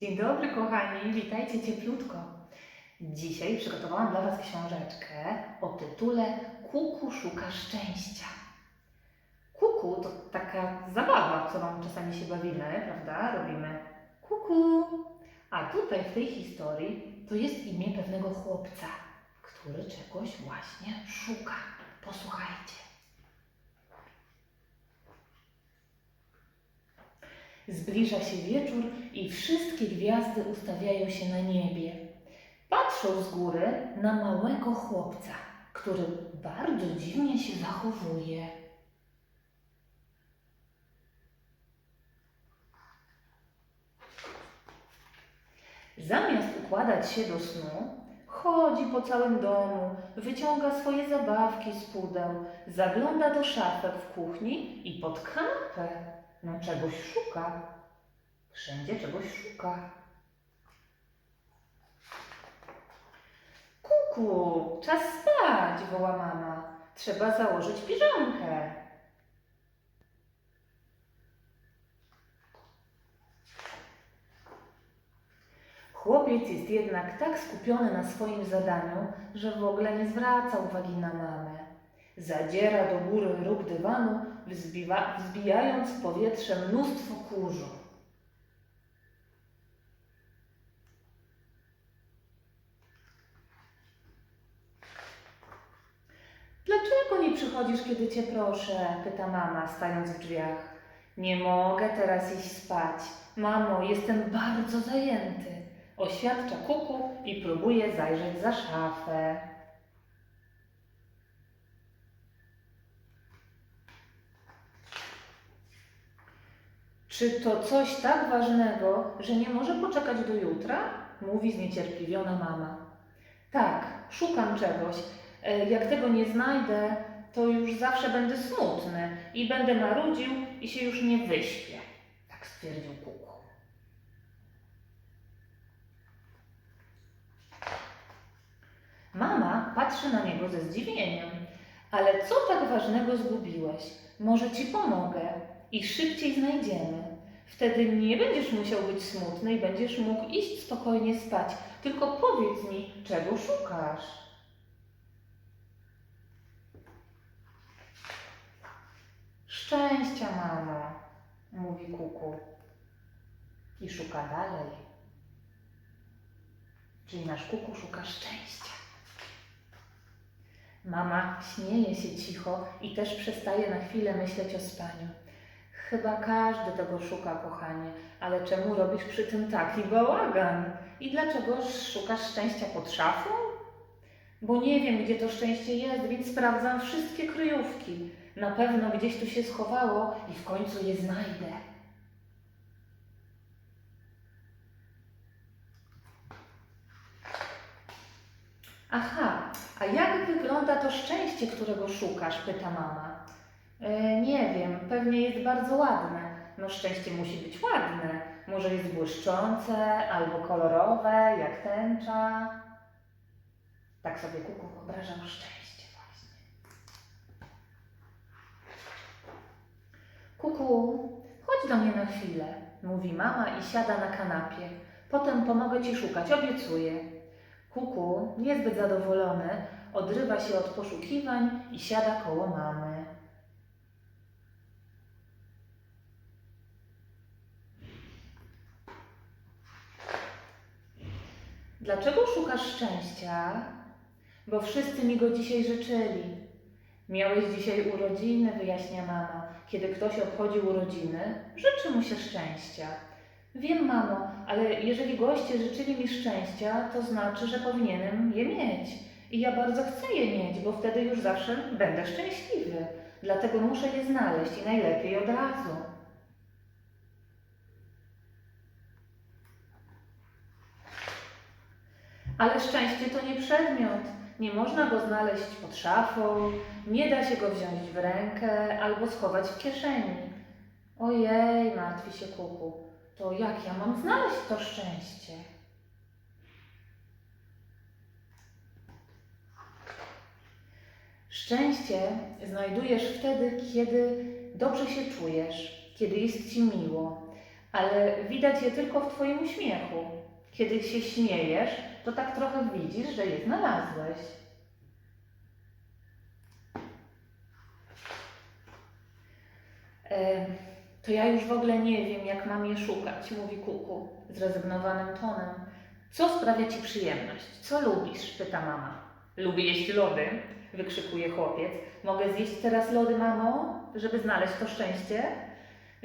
Dzień dobry, kochani, witajcie cieplutko. Dzisiaj przygotowałam dla Was książeczkę o tytule Kuku szuka szczęścia. Kuku to taka zabawa, którą czasami się bawimy, prawda? Robimy kuku. A tutaj w tej historii to jest imię pewnego chłopca, który czegoś właśnie szuka. Posłuchajcie. Zbliża się wieczór i wszystkie gwiazdy ustawiają się na niebie. Patrzą z góry na małego chłopca, który bardzo dziwnie się zachowuje. Zamiast układać się do snu, chodzi po całym domu, wyciąga swoje zabawki z pudeł, zagląda do szafek w kuchni i pod kanapę. No czegoś szuka. Wszędzie czegoś szuka. Kuku, czas spać, woła mama. Trzeba założyć piżamkę. Chłopiec jest jednak tak skupiony na swoim zadaniu, że w ogóle nie zwraca uwagi na mamę. Zadziera do góry róg dywanu, wzbiwa, wzbijając w powietrze mnóstwo kurzu. Dlaczego nie przychodzisz, kiedy cię proszę? pyta mama, stając w drzwiach. Nie mogę teraz iść spać. Mamo, jestem bardzo zajęty. Oświadcza kuku i próbuje zajrzeć za szafę. Czy to coś tak ważnego, że nie może poczekać do jutra? Mówi zniecierpliwiona mama. Tak, szukam czegoś. E, Jak tego nie znajdę, to już zawsze będę smutny i będę marudził i się już nie wyśpię. Tak stwierdził kuku. Mama patrzy na niego ze zdziwieniem. Ale co tak ważnego zgubiłeś? Może ci pomogę i szybciej znajdziemy. Wtedy nie będziesz musiał być smutny i będziesz mógł iść spokojnie spać. Tylko powiedz mi, czego szukasz. Szczęścia, mamo, mówi kuku. I szuka dalej. Czyli nasz kuku szuka szczęścia. Mama śmieje się cicho i też przestaje na chwilę myśleć o spaniu. Chyba każdy tego szuka, kochanie, ale czemu robisz przy tym taki bałagan? I dlaczego szukasz szczęścia pod szafą? Bo nie wiem, gdzie to szczęście jest, więc sprawdzam wszystkie kryjówki. Na pewno gdzieś tu się schowało i w końcu je znajdę. Aha, a jak wygląda to szczęście, którego szukasz? pyta mama. E, nie wiem, pewnie jest bardzo ładne. No szczęście musi być ładne. Może jest błyszczące albo kolorowe, jak tęcza. Tak sobie kuku wyobrażał szczęście właśnie. Kuku, chodź do mnie na chwilę, mówi mama i siada na kanapie. Potem pomogę ci szukać, obiecuję. Kuku, niezbyt zadowolony, odrywa się od poszukiwań i siada koło mamy. Dlaczego szukasz szczęścia? Bo wszyscy mi go dzisiaj życzyli. Miałeś dzisiaj urodziny, wyjaśnia mama. Kiedy ktoś obchodzi urodziny, życzy mu się szczęścia. Wiem, mamo, ale jeżeli goście życzyli mi szczęścia, to znaczy, że powinienem je mieć. I ja bardzo chcę je mieć, bo wtedy już zawsze będę szczęśliwy. Dlatego muszę je znaleźć i najlepiej od razu. Ale szczęście to nie przedmiot. Nie można go znaleźć pod szafą, nie da się go wziąć w rękę albo schować w kieszeni. Ojej, martwi się kuku. To jak ja mam znaleźć to szczęście? Szczęście znajdujesz wtedy, kiedy dobrze się czujesz, kiedy jest ci miło. ale widać je tylko w Twoim uśmiechu. Kiedy się śmiejesz, to tak trochę widzisz, że je znalazłeś. To ja już w ogóle nie wiem, jak mam je szukać, mówi Kuku zrezygnowanym tonem. Co sprawia Ci przyjemność? Co lubisz? pyta mama. Lubię jeść lody, wykrzykuje chłopiec. Mogę zjeść teraz lody, mamo, żeby znaleźć to szczęście?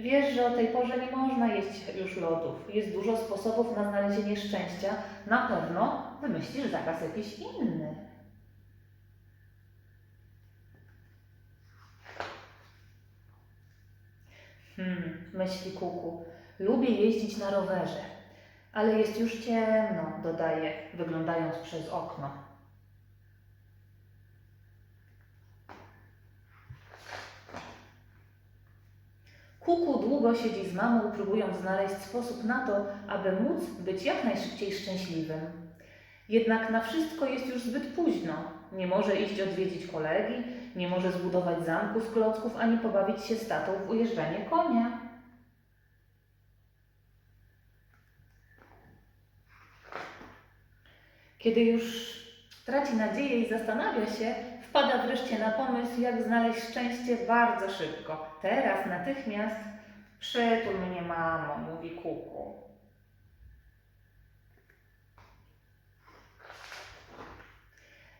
Wiesz, że o tej porze nie można jeść już lodów. Jest dużo sposobów na znalezienie szczęścia. Na pewno wymyślisz zaraz jakiś inny. Hmm, myśli Kuku. Lubię jeździć na rowerze, ale jest już ciemno, dodaje, wyglądając przez okno. Kuku długo siedzi z mamą, próbując znaleźć sposób na to, aby móc być jak najszybciej szczęśliwym. Jednak na wszystko jest już zbyt późno. Nie może iść odwiedzić kolegi, nie może zbudować zamku z klocków, ani pobawić się z tatą w ujeżdżanie konia. Kiedy już traci nadzieję i zastanawia się, wpada wreszcie na pomysł, jak znaleźć szczęście bardzo szybko. Teraz, natychmiast. Przytul mnie, mamo, mówi Kuku.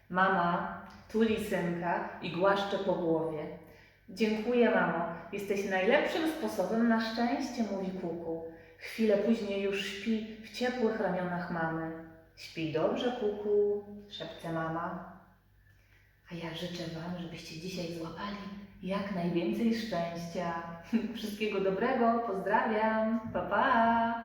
Mama tuli synka i głaszcze po głowie. Dziękuję, mamo. Jesteś najlepszym sposobem na szczęście, mówi Kuku. Chwilę później już śpi w ciepłych ramionach mamy. Śpi dobrze, Kuku, szepce mama. A ja życzę Wam, żebyście dzisiaj złapali jak najwięcej szczęścia. Wszystkiego dobrego, pozdrawiam, pa pa!